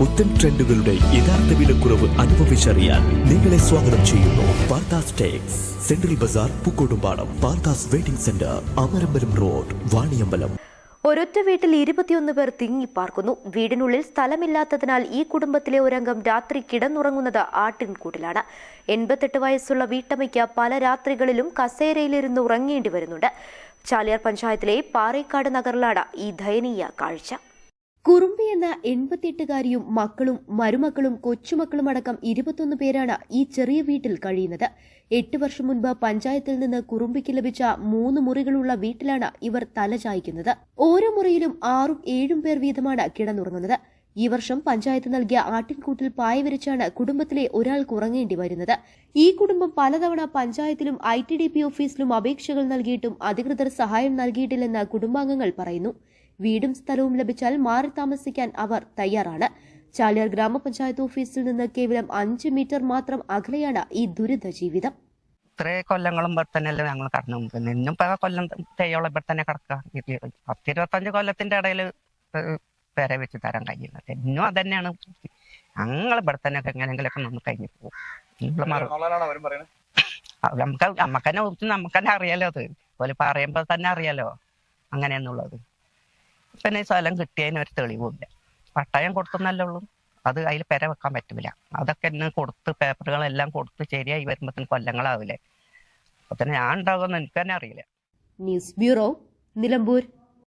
പുത്തൻ ട്രെൻഡുകളുടെ യഥാർത്ഥ വിലക്കുറവ് അനുഭവിച്ചറിയാൻ നിങ്ങളെ സ്വാഗതം ചെയ്യുന്നു Parthas tex. Central Bazar Pookkottumpadam Parthas waiting centre Amarambalam road Vaniyambalam. ഒരൊറ്റ വീട്ടിൽ ഇരുപത്തിയൊന്ന് പേർ തിങ്ങിപ്പാർക്കുന്നു വീടിനുള്ളിൽ സ്ഥലമില്ലാത്തതിനാൽ ഈ കുടുംബത്തിലെ ഒരംഗം രാത്രി കിടന്നുറങ്ങുന്നത് ആട്ടിൻകൂട്ടിലാണ്. എൺപത്തെട്ട് വയസ്സുള്ള വീട്ടമ്മയ്ക്ക് പല രാത്രികളിലും കസേരയിലിരുന്ന് ഉറങ്ങേണ്ടി വരുന്നുണ്ട്. ചാലിയാർ പഞ്ചായത്തിലെ പാറേക്കാട് നഗറിലാണ് ഈ ദയനീയ കാഴ്ച. കുറുമ്പി എന്ന എൺപത്തിയെട്ടുകാരിയും മക്കളും മരുമക്കളും കൊച്ചുമക്കളും അടക്കം ഇരുപത്തൊന്ന് പേരാണ് ഈ ചെറിയ വീട്ടിൽ കഴിയുന്നത്. എട്ട് വർഷം മുൻപ് പഞ്ചായത്തിൽ നിന്ന് കുറുമ്പിക്ക് ലഭിച്ച മൂന്ന് മുറികളുള്ള വീട്ടിലാണ് ഇവർ തലചായ്ക്കുന്നത് ഓരോ മുറിയിലും ആറും ഏഴും പേർ വീതമാണ് കിടന്നുറങ്ങുന്നത്. ഈ വർഷം പഞ്ചായത്ത് നൽകിയ ആട്ടിൻകൂട്ടിൽ പായ വിരിച്ചാണ് കുടുംബത്തിലെ ഒരാൾ ഉറങ്ങേണ്ടി വരുന്നത്. ഈ കുടുംബം പലതവണ പഞ്ചായത്തിലും ഐ ടി ഡി പി ഓഫീസിലും അപേക്ഷകൾ നൽകിയിട്ടും അധികൃതർ സഹായം നൽകിയിട്ടില്ലെന്ന് കുടുംബാംഗങ്ങൾ പറയുന്നു. വീടും സ്ഥലവും ലഭിച്ചാൽ മാറി താമസിക്കാൻ അവർ തയ്യാറാണ്. ചാലിയാർ ഗ്രാമപഞ്ചായത്ത് ഓഫീസിൽ നിന്ന് കേവലം അഞ്ച് മീറ്റർ മാത്രം അകലെയാണ് ഈ ദുരിത ജീവിതം. ഇത്രേ കൊല്ലങ്ങളും ഇവിടെ തന്നെയല്ലേ ഞങ്ങൾ കടന്നു പോകുന്നത്. ഇന്നും ഇപ്പൊ കൊല്ലം തെയ്യോളം ഇവിടെ തന്നെ കിടക്കുക. പത്ത് ഇരുപത്തഞ്ച് കൊല്ലത്തിന്റെ ഇടയിൽ പേരെ വെച്ച് തരാൻ കഴിയില്ല. ഇന്നും തന്നെയാണ് ഞങ്ങൾ ഇവിടെ തന്നെ എങ്ങനെയെങ്കിലൊക്കെ നമ്മൾ കഴിഞ്ഞു പോകും. നമുക്ക് നമുക്ക് തന്നെ കുറിച്ച് നമുക്ക് തന്നെ അറിയാലോ അത്. പോലെ പറയുമ്പോൾ തന്നെ അറിയാലോ അങ്ങനെയെന്നുള്ളത്. പിന്നെ സ്ഥലം കിട്ടിയതിന് ഒരു തെളിവുമില്ല. പട്ടയം കൊടുത്തെന്നല്ലേ ഉള്ളൂ. അത് അതിൽ പെര വെക്കാൻ പറ്റില്ല അതൊക്കെ എന്നെ കൊടുത്ത് പേപ്പറുകളെല്ലാം കൊടുത്ത് ശരിയായി വരുമ്പോഴത്തേന് കൊല്ലങ്ങളാവില്ലേ? അപ്പൊ തന്നെ ഞാൻ ഉണ്ടാകുമെന്ന് എനിക്ക് തന്നെ അറിയില്ല. News bureau Nilambur.